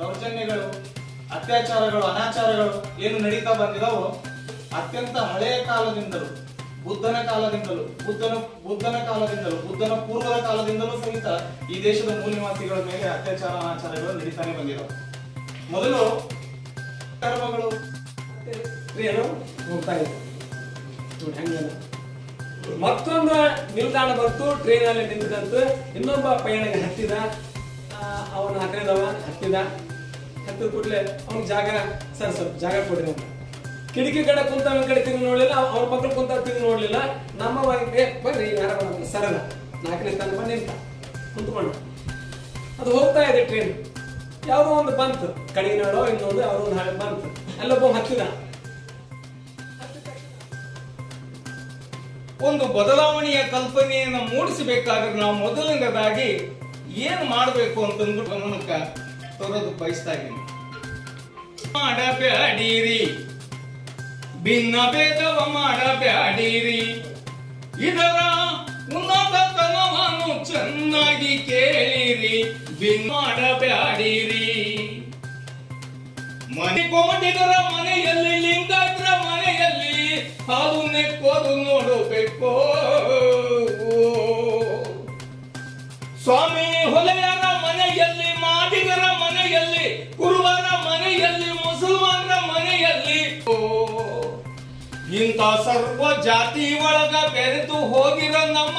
ದೌರ್ಜನ್ಯಗಳು, ಅತ್ಯಾಚಾರಗಳು, ಅನಾಚಾರಗಳು ಏನು ನಡೀತಾ ಬಂದಿದಾವೋ ಅತ್ಯಂತ ಹಳೆಯ ಕಾಲದಿಂದಲೂ, ಬುದ್ಧನ ಕಾಲದಿಂದಲೂ, ಬುದ್ಧನ ಬುದ್ಧನ ಕಾಲದಿಂದಲೂ, ಬುದ್ಧನ ಪೂರ್ವದ ಕಾಲದಿಂದಲೂ ಸಹಿತ ಈ ದೇಶದ ಮೂಲ ನಿವಾಸಿಗಳ ಮೇಲೆ ಅತ್ಯಾಚಾರ, ಅನಾಚಾರಗಳು ನಡೀತಾನೆ ಬಂದಿರೋ ಮೊದಲು ಕರ್ಮಗಳು ಹೋಗ್ತಾ ಮತ್ತೊಂದು ನಿಲ್ದಾಣ ಬಂತು ಟ್ರೈನ್ ಅಲ್ಲಿ ನಿಂತಿದಂತ ಇನ್ನೊಬ್ಬ ಪಯಣಿಗೆ ಹತ್ತಿದ ಅವನ ಹತ್ತಿದವ ಹತ್ತಿದ. ಹತ್ತಿದ ಕೂಡಲೇ ಅವ್ನಿಗೆ ಜಾಗ ಸರ್, ಸ್ವಲ್ಪ ಜಾಗ ಕೊಡ್ರಿ ಅಂತ. ಕಿಟಕಿ ಕಡೆ ಕುಂತವನ ಕಡೆ ತಿರುಗಿ ನೋಡ್ಲಿಲ್ಲ, ಅವ್ರ ಮಕ್ಳು ಕುಂತ ತಿರುಗಿ ನೋಡ್ಲಿಲ್ಲ. ನಮ್ಮ ಏ, ಬರ್ರಿ ಯಾರ ಬರೋದು ಸರದ ನಾಲ್ಕನೇ ಸ್ಥಾನ ಬಂದು ನಿಂತ ಕುಂತ್ಕೊಂಡು ಅದು ಹೋಗ್ತಾ ಇದೆ ಟ್ರೈನ್ ಯಾವುದೋ ಒಂದು ಬಂತು. ಕಡಿನಾಡೋ ಇನ್ನೊಂದು, ಯಾವುದೋ ಒಂದು ಹಾಳೆ ಬಂತು. ಅಲ್ಲೊಬ್ಬ ಹತ್ತಿದ. ಒಂದು ಬದಲಾವಣೆಯ ಕಲ್ಪನೆಯನ್ನು ಮೂಡಿಸಬೇಕಾದ್ರೆ ನಾವು ಮೊದಲನೇದಾಗಿ ಏನ್ ಮಾಡಬೇಕು ಅಂತಂದ್ಬಿಟ್ಟು ಗಮನಕ್ಕ ತರೋದು ಬಯಸ್ತಾ ಇದ್ದೀನಿ. ಮಾಡಬ್ಯಾಡೀರಿ. ಭಿನ್ನ ಭೇದವ ಮಾಡಬ್ಯಾಡೀರಿ. ಇದರ ಉನ್ನತತನವನ್ನು ಚೆನ್ನಾಗಿ ಕೇಳಿರಿ. ಭಿನ್ನ ಮಾಡಬ್ಯಾಡೀರಿ. ಮನೆ ಕೊಮಟಿಗರ ಮನೆಯಲ್ಲಿ ಇಂಥ ಸರ್ವ ಜಾತಿ ಒಳಗ ಬೆರೆತು ಹೋಗಿರೋ ನಮ್ಮ